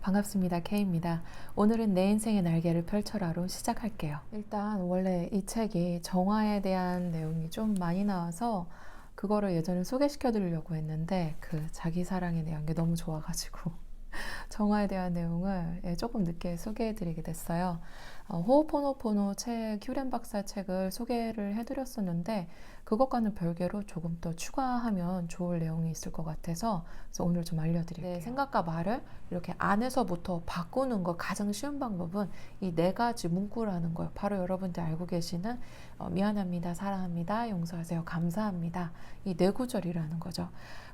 반갑습니다. K입니다. 오늘은 내 인생의 날개를 펼쳐라로 시작할게요. 일단 원래 이 책이 정화에 대한 내용이 좀 많이 나와서 그거를 예전에 소개시켜 드리려고 했는데 그 자기 사랑에 대한 게 너무 좋아가지고 정화에 대한 내용을 예, 조금 늦게 소개해 드리게 됐어요. 어, 호호포노포노 책, 휴렌 박사 책을 소개를 해드렸었는데 그것과는 별개로 조금 더 추가하면 좋을 내용이 있을 것 같아서 오늘 좀 알려드릴게요. 내 생각과 말을 이렇게 안에서부터 바꾸는 거 가장 쉬운 방법은 이 네 가지 문구라는 거예요. 바로 여러분들 알고 계시는 어, 미안합니다, 사랑합니다, 용서하세요, 감사합니다. 이 네 구절이라는 거죠.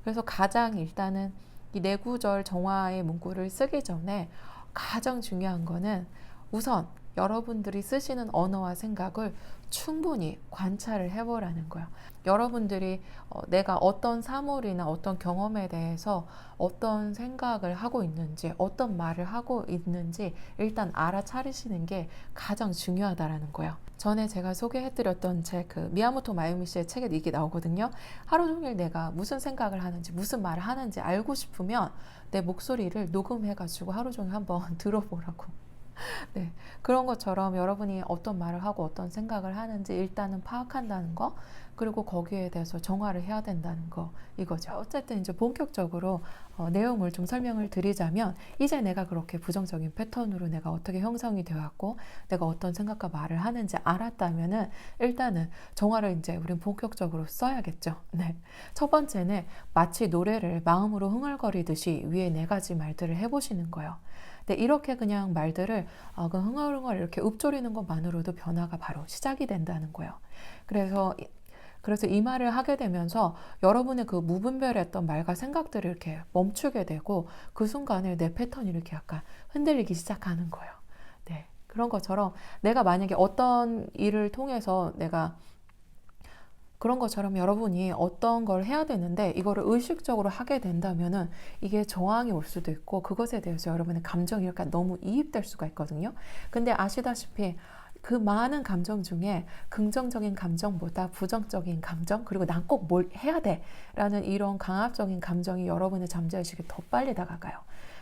그래서 가장 일단은 이 네 구절 정화의 문구를 쓰기 전에 가장 중요한 거는 우선 여러분들이 쓰시는 언어와 생각을 충분히 관찰을 해보라는 거예요. 여러분들이 어, 내가 어떤 사물이나 어떤 경험에 대해서 어떤 생각을 하고 있는지, 어떤 말을 하고 있는지 일단 알아차리시는 게 가장 중요하다라는 거예요. 전에 제가 소개해드렸던 책, 그 미야모토 마유미 씨의 책에 이게 나오거든요. 하루 종일 내가 무슨 생각을 하는지, 무슨 말을 하는지 알고 싶으면 내 목소리를 녹음해가지고 하루 종일 한번 들어보라고. 네, 그런 것처럼 여러분이 어떤 말을 하고 어떤 생각을 하는지 일단은 파악한다는 거, 그리고 거기에 대해서 정화를 해야 된다는 거, 이거죠. 어쨌든 이제 본격적으로 어, 내용을 좀 설명을 드리자면, 이제 내가 그렇게 부정적인 패턴으로 내가 어떻게 형성이 되었고, 내가 어떤 생각과 말을 하는지 알았다면은, 일단은 정화를 이제 우린 본격적으로 써야겠죠. 네. 첫 번째는 마치 노래를 마음으로 흥얼거리듯이 위에 네 가지 말들을 해보시는 거예요. 네, 이렇게 그냥 말들을 어, 그 흥얼흥얼 이렇게 읊조리는 것만으로도 변화가 바로 시작이 된다는 거예요. 그래서 그래서 이 말을 하게 되면서 여러분의 그 무분별했던 말과 생각들을 이렇게 멈추게 되고 그 순간에 내 패턴이 이렇게 약간 흔들리기 시작하는 거예요. 네. 그런 것처럼 내가 만약에 어떤 일을 통해서 내가 그런 것처럼 여러분이 어떤 걸 해야 되는데 이거를 의식적으로 하게 된다면은 이게 저항이 올 수도 있고 그것에 대해서 여러분의 감정이 이렇게 너무 이입될 수가 있거든요. 근데 아시다시피 그 많은 감정 중에 긍정적인 감정보다 부정적인 감정 그리고 난 꼭 뭘 해야 돼라는 이런 강압적인 감정이 여러분의 잠재의식에 더 빨리 다가가요.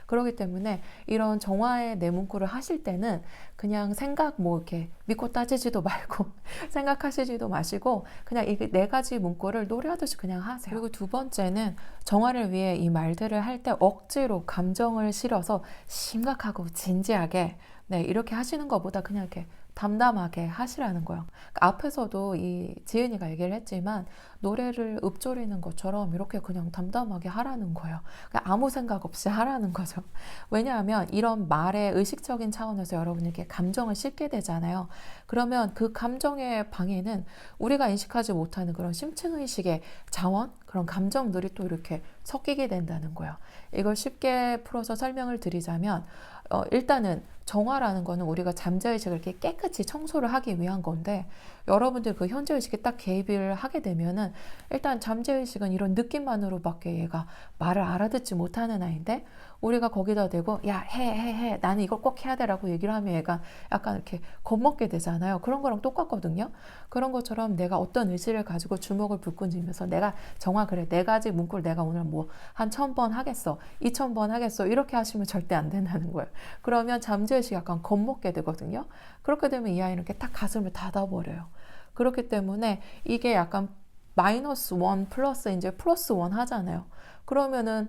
그렇기 때문에 이런 정화의 내문구를 하실 때는 그냥 생각 뭐 이렇게 믿고 따지지도 말고 생각하시지도 마시고 그냥 이 네 가지 문구를 노래하듯이 그냥 하세요. 그리고 두 번째는 정화를 위해 이 말들을 할 때 억지로 감정을 실어서 심각하고 진지하게 네, 이렇게 하시는 것보다 그냥 이렇게 담담하게 하시라는 거예요. 그러니까 앞에서도 이 지은이가 얘기를 했지만 노래를 읊조리는 것처럼 이렇게 그냥 담담하게 하라는 거예요. 그러니까 아무 생각 없이 하라는 거죠. 왜냐하면 이런 말의 의식적인 차원에서 여러분이 이렇게 감정을 싣게 되잖아요. 그러면 그 감정의 방에는 우리가 인식하지 못하는 그런 심층의식의 자원, 그런 감정들이 또 이렇게 섞이게 된다는 거예요. 이걸 쉽게 풀어서 설명을 드리자면, 어, 일단은 정화라는 거는 우리가 잠재의식을 이렇게 깨끗이 청소를 하기 위한 건데, 여러분들 그 현재의식에 딱 개입을 하게 되면은, 일단 잠재의식은 이런 느낌만으로밖에 얘가 말을 알아듣지 못하는 아이인데, 우리가 거기다 대고, 야, 해, 해, 해. 나는 이걸 꼭 해야 돼라고 얘기를 하면 얘가 약간 이렇게 겁먹게 되잖아요. 그런 거랑 똑같거든요. 그런 것처럼 내가 어떤 의지를 가지고 주먹을 불끈지면서 내가 정화 그래, 네 가지 문구를 내가 오늘 뭐 한 천 번 하겠어, 이천 번 하겠어, 이렇게 하시면 절대 안 된다는 거예요. 그러면 잠재 의식이 약간 겁먹게 되거든요. 그렇게 되면 이 아이는 이렇게 딱 가슴을 닫아버려요. 그렇기 때문에 이게 약간 마이너스 원 플러스 이제 플러스 원 하잖아요. 그러면은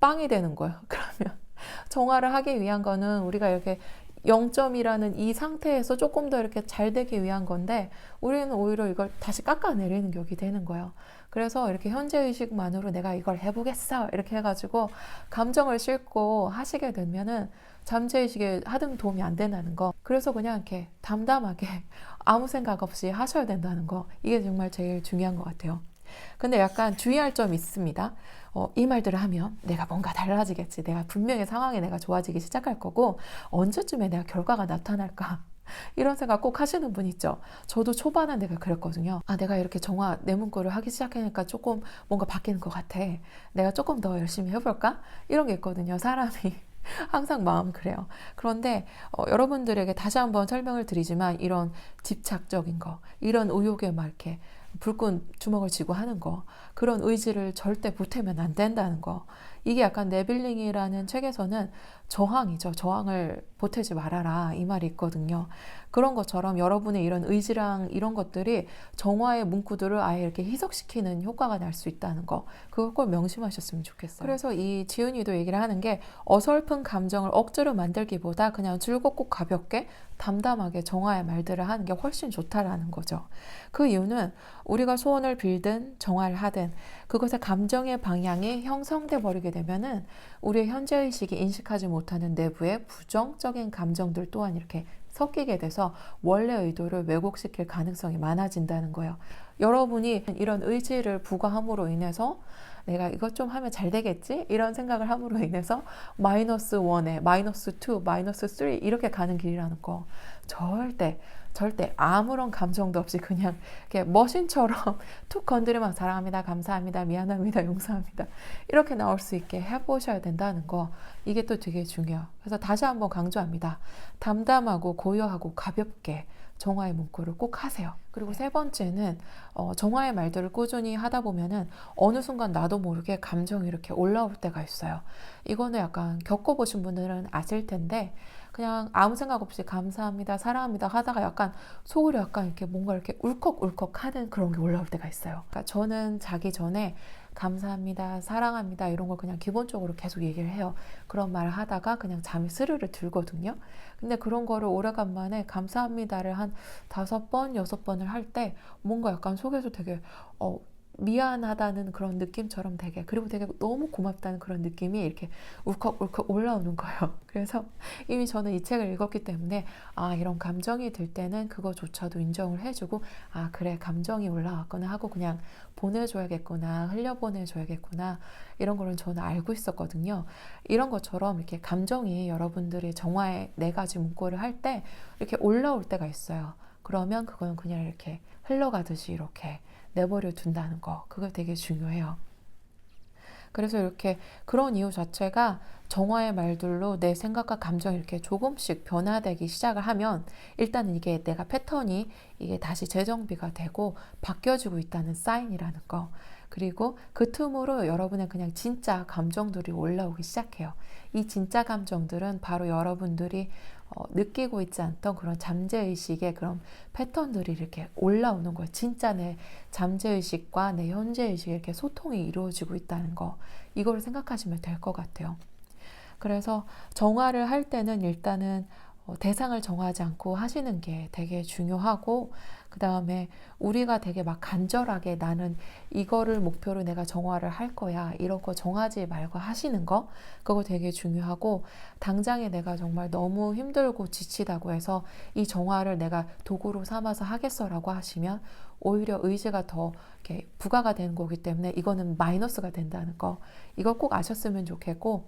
빵이 되는 거예요. 그러면 정화를 하기 위한 거는 우리가 이렇게 0점이라는 이 상태에서 조금 더 이렇게 잘 되기 위한 건데 우리는 오히려 이걸 다시 깎아내리는 격이 되는 거예요. 그래서 이렇게 현재의식만으로 내가 이걸 해보겠어 이렇게 해가지고 감정을 싣고 하시게 되면은 잠재의식에 하등 도움이 안 된다는 거. 그래서 그냥 이렇게 담담하게 아무 생각 없이 하셔야 된다는 거. 이게 정말 제일 중요한 것 같아요. 근데 약간 주의할 점이 있습니다. 어, 이 말들을 하면 내가 뭔가 달라지겠지. 내가 분명히 상황이 내가 좋아지기 시작할 거고 언제쯤에 내가 결과가 나타날까. 이런 생각 꼭 하시는 분 있죠. 저도 초반에 내가 그랬거든요. 아, 내가 이렇게 정화 내 문구를 하기 시작하니까 조금 뭔가 바뀌는 것 같아. 내가 조금 더 열심히 해볼까? 이런 게 있거든요. 사람이. 항상 마음 그래요. 그런데 어, 여러분들에게 다시 한번 설명을 드리지만 이런 집착적인 거, 이런 의욕에 막 이렇게 불끈 주먹을 쥐고 하는 거, 그런 의지를 절대 보태면 안 된다는 거, 이게 약간 네빌링이라는 책에서는 저항이죠. 저항을 보태지 말아라 이 말이 있거든요. 그런 것처럼 여러분의 이런 의지랑 이런 것들이 정화의 문구들을 아예 이렇게 희석시키는 효과가 날 수 있다는 거 그걸 꼭 명심하셨으면 좋겠어요. 그래서 이 지은이도 얘기를 하는 게 어설픈 감정을 억지로 만들기보다 그냥 즐겁고 가볍게 담담하게 정화의 말들을 하는 게 훨씬 좋다라는 거죠. 그 이유는 우리가 소원을 빌든 정화를 하든 그것의 감정의 방향이 형성돼 버리게 되면은 우리의 현재 의식이 인식하지 못하는 내부의 부정적인 감정들 또한 이렇게 섞이게 돼서 원래 의도를 왜곡시킬 가능성이 많아진다는 거예요. 여러분이 이런 의지를 부과함으로 인해서 내가 이것 좀 하면 잘 되겠지? 이런 생각을 함으로 인해서 마이너스 1에 마이너스 2, 마이너스 3 이렇게 가는 길이라는 거 절대 절대 아무런 감정도 없이 그냥 머신처럼 툭 건드리면 사랑합니다, 감사합니다, 미안합니다, 용서합니다 이렇게 나올 수 있게 해보셔야 된다는 거 이게 또 되게 중요해요. 그래서 다시 한번 강조합니다. 담담하고 고요하고 가볍게 정화의 문구를 꼭 하세요. 그리고 세 번째는 어, 정화의 말들을 꾸준히 하다 보면은 어느 순간 나도 모르게 감정이 이렇게 올라올 때가 있어요. 이거는 약간 겪어보신 분들은 아실 텐데 그냥 아무 생각 없이 감사합니다, 사랑합니다 하다가 약간 속으로 약간 이렇게 뭔가 이렇게 울컥울컥 하는 그런 게 올라올 때가 있어요. 그러니까 저는 자기 전에 감사합니다, 사랑합니다 이런 걸 그냥 기본적으로 계속 얘기를 해요. 그런 말을 하다가 그냥 잠이 스르르 들거든요. 근데 그런 거를 오래간만에 감사합니다를 한 다섯 번, 여섯 번을 할 때 뭔가 약간 속에서 되게 어, 미안하다는 그런 느낌처럼 되게 그리고 되게 너무 고맙다는 그런 느낌이 이렇게 울컥울컥 올라오는 거예요. 그래서 이미 저는 이 책을 읽었기 때문에 아 이런 감정이 들 때는 그거조차도 인정을 해주고 아 그래 감정이 올라왔구나 하고 그냥 보내줘야겠구나 흘려보내줘야겠구나 이런 거는 저는 알고 있었거든요. 이런 것처럼 이렇게 감정이 여러분들이 정화의 네 가지 문구를 할 때 이렇게 올라올 때가 있어요. 그러면 그거는 그냥 이렇게 흘러가듯이 이렇게 내버려 둔다는 거 그거 되게 중요해요. 그래서 이렇게 그런 이유 자체가 정화의 말들로 내 생각과 감정이 이렇게 조금씩 변화되기 시작을 하면 일단은 이게 내가 패턴이 이게 다시 재정비가 되고 바뀌어지고 있다는 사인이라는 거. 그리고 그 틈으로 여러분의 그냥 진짜 감정들이 올라오기 시작해요. 이 진짜 감정들은 바로 여러분들이 어, 느끼고 있지 않던 그런 잠재의식의 그런 패턴들이 이렇게 올라오는 거예요. 진짜 내 잠재의식과 내 현재의식이 이렇게 소통이 이루어지고 있다는 거. 이거를 생각하시면 될 것 같아요. 그래서 정화를 할 때는 일단은 어, 대상을 정하지 않고 하시는 게 되게 중요하고 그 다음에 우리가 되게 막 간절하게 나는 이거를 목표로 내가 정화를 할 거야 이런 거 정하지 말고 하시는 거 그거 되게 중요하고 당장에 내가 정말 너무 힘들고 지치다고 해서 이 정화를 내가 도구로 삼아서 하겠어라고 하시면 오히려 의지가 더 이렇게 부가가 되는 거기 때문에 이거는 마이너스가 된다는 거 이거 꼭 아셨으면 좋겠고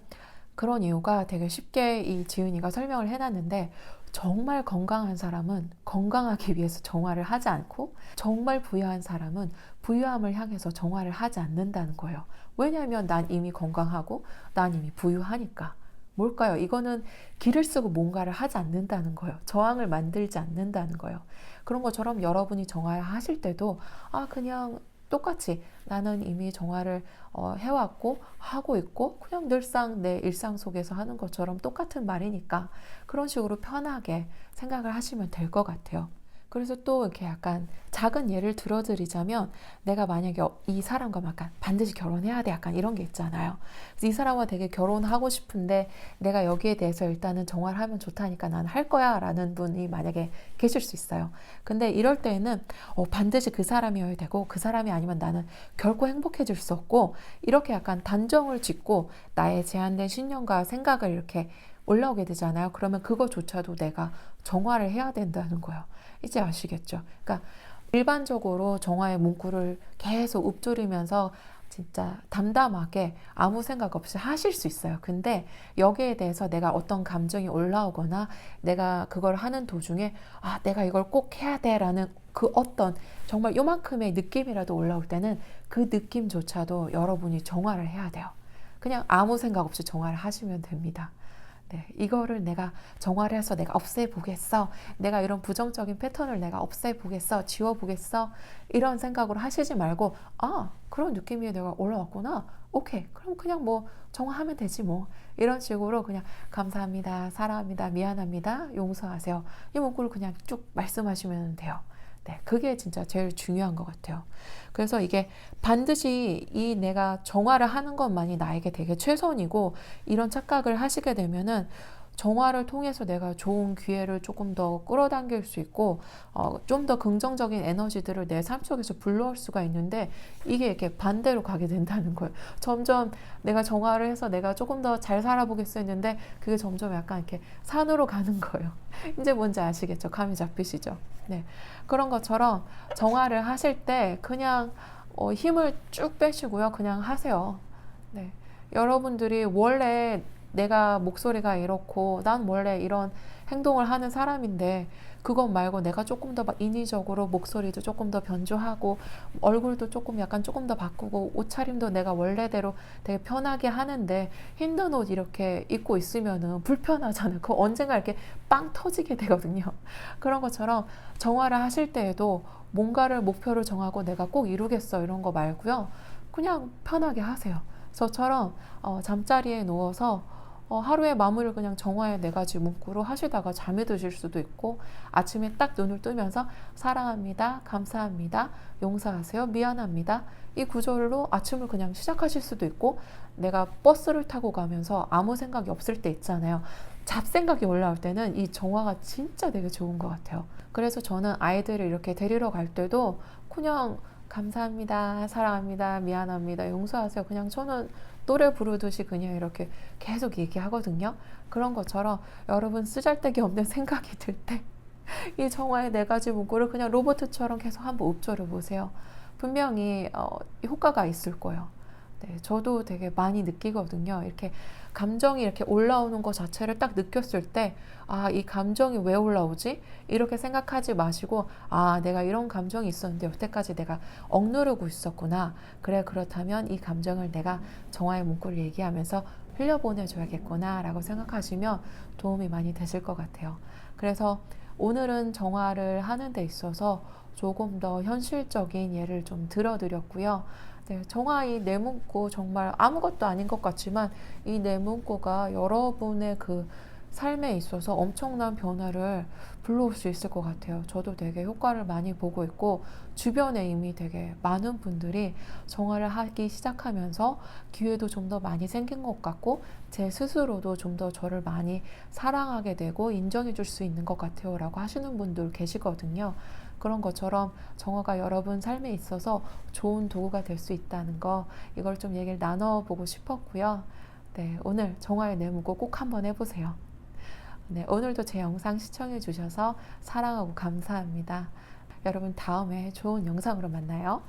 그런 이유가 되게 쉽게 이 지은이가 설명을 해놨는데 정말 건강한 사람은 건강하기 위해서 정화를 하지 않고 정말 부유한 사람은 부유함을 향해서 정화를 하지 않는다는 거예요. 왜냐하면 난 이미 건강하고 난 이미 부유하니까. 뭘까요? 이거는 길을 쓰고 뭔가를 하지 않는다는 거예요. 저항을 만들지 않는다는 거예요. 그런 것처럼 여러분이 정화를 하실 때도 아 그냥 똑같이 나는 이미 정화를 어, 해왔고 하고 있고 그냥 늘상 내 일상 속에서 하는 것처럼 똑같은 말이니까 그런 식으로 편하게 생각을 하시면 될 것 같아요. 그래서 또 이렇게 약간 작은 예를 들어드리자면 내가 만약에 이 사람과 약간 반드시 결혼해야 돼 약간 이런 게 있잖아요. 이 사람과 되게 결혼하고 싶은데 내가 여기에 대해서 일단은 정화를 하면 좋다니까 난 할 거야 라는 분이 만약에 계실 수 있어요. 근데 이럴 때에는 어, 반드시 그 사람이어야 되고 그 사람이 아니면 나는 결코 행복해질 수 없고 이렇게 약간 단정을 짓고 나의 제한된 신념과 생각을 이렇게 올라오게 되잖아요. 그러면 그거조차도 내가 정화를 해야 된다는 거예요. 이제 아시겠죠? 그러니까 일반적으로 정화의 문구를 계속 읊조리면서 진짜 담담하게 아무 생각 없이 하실 수 있어요. 근데 여기에 대해서 내가 어떤 감정이 올라오거나 내가 그걸 하는 도중에 아, 내가 이걸 꼭 해야 돼 라는 그 어떤 정말 요만큼의 느낌이라도 올라올 때는 그 느낌조차도 여러분이 정화를 해야 돼요. 그냥 아무 생각 없이 정화를 하시면 됩니다. 네, 이거를 내가 정화를 해서 내가 없애보겠어. 내가 이런 부정적인 패턴을 내가 없애보겠어. 지워보겠어. 이런 생각으로 하시지 말고, 아, 그런 느낌이 내가 올라왔구나. 오케이. 그럼 그냥 뭐 정화하면 되지 뭐. 이런 식으로 그냥 감사합니다. 사랑합니다. 미안합니다. 용서하세요. 이 문구를 그냥 쭉 말씀하시면 돼요. 네, 그게 진짜 제일 중요한 것 같아요. 그래서 이게 반드시 이 내가 정화를 하는 것만이 나에게 되게 최선이고 이런 착각을 하시게 되면은 정화를 통해서 내가 좋은 기회를 조금 더 끌어당길 수 있고 어, 좀 더 긍정적인 에너지들을 내 삶 속에서 불러올 수가 있는데 이게 이렇게 반대로 가게 된다는 거예요. 점점 내가 정화를 해서 내가 조금 더 잘 살아보겠어 했는데 그게 점점 약간 이렇게 산으로 가는 거예요. 이제 뭔지 아시겠죠? 감이 잡히시죠? 네. 그런 것처럼 정화를 하실 때 그냥 어, 힘을 쭉 빼시고요. 그냥 하세요. 네. 여러분들이 원래 내가 목소리가 이렇고 난 원래 이런 행동을 하는 사람인데 그것 말고 내가 조금 더막 인위적으로 목소리도 조금 더 변조하고 얼굴도 조금 약간 조금 더 바꾸고 옷차림도 내가 원래대로 되게 편하게 하는데 힘든 옷 이렇게 입고 있으면은 불편하잖아요. 그 언젠가 이렇게 빵 터지게 되거든요. 그런 것처럼 정화를 하실 때에도 뭔가를 목표를 정하고 내가 꼭 이루겠어 이런 거 말고요. 그냥 편하게 하세요. 저처럼 어, 잠자리에 누워서 어, 하루의 마무리를 그냥 정화의 네 가지 문구로 하시다가 잠이 드실 수도 있고 아침에 딱 눈을 뜨면서 사랑합니다, 감사합니다, 용서하세요, 미안합니다 이 구절로 아침을 그냥 시작하실 수도 있고 내가 버스를 타고 가면서 아무 생각이 없을 때 있잖아요. 잡생각이 올라올 때는 이 정화가 진짜 되게 좋은 것 같아요. 그래서 저는 아이들을 이렇게 데리러 갈 때도 그냥 감사합니다, 사랑합니다, 미안합니다, 용서하세요. 그냥 저는 노래 부르듯이 그냥 이렇게 계속 얘기하거든요. 그런 것처럼 여러분 쓰잘데기 없는 생각이 들 때 이 정화의 네 가지 문구를 그냥 로봇처럼 계속 한번 읊조려 보세요. 분명히 어, 효과가 있을 거예요. 네, 저도 되게 많이 느끼거든요. 이렇게 감정이 이렇게 올라오는 것 자체를 딱 느꼈을 때, 아, 이 감정이 왜 올라오지? 이렇게 생각하지 마시고, 아, 내가 이런 감정이 있었는데 여태까지 내가 억누르고 있었구나. 그래, 그렇다면 이 감정을 내가 정화의 문구를 얘기하면서 흘려보내줘야겠구나. 라고 생각하시면 도움이 많이 되실 것 같아요. 그래서 오늘은 정화를 하는 데 있어서 조금 더 현실적인 예를 좀 들어드렸고요. 네, 정화 이 내문구 정말 아무것도 아닌 것 같지만 이 내문구가 여러분의 그 삶에 있어서 엄청난 변화를 불러올 수 있을 것 같아요. 저도 되게 효과를 많이 보고 있고 주변에 이미 되게 많은 분들이 정화를 하기 시작하면서 기회도 좀 더 많이 생긴 것 같고 제 스스로도 좀 더 저를 많이 사랑하게 되고 인정해 줄 수 있는 것 같아요. 라고 하시는 분들 계시거든요. 그런 것처럼 정화가 여러분 삶에 있어서 좋은 도구가 될 수 있다는 거 이걸 좀 얘기를 나눠보고 싶었고요. 네, 오늘 정화의 내무고 꼭 한번 해보세요. 네, 오늘도 제 영상 시청해 주셔서 사랑하고 감사합니다. 여러분 다음에 좋은 영상으로 만나요.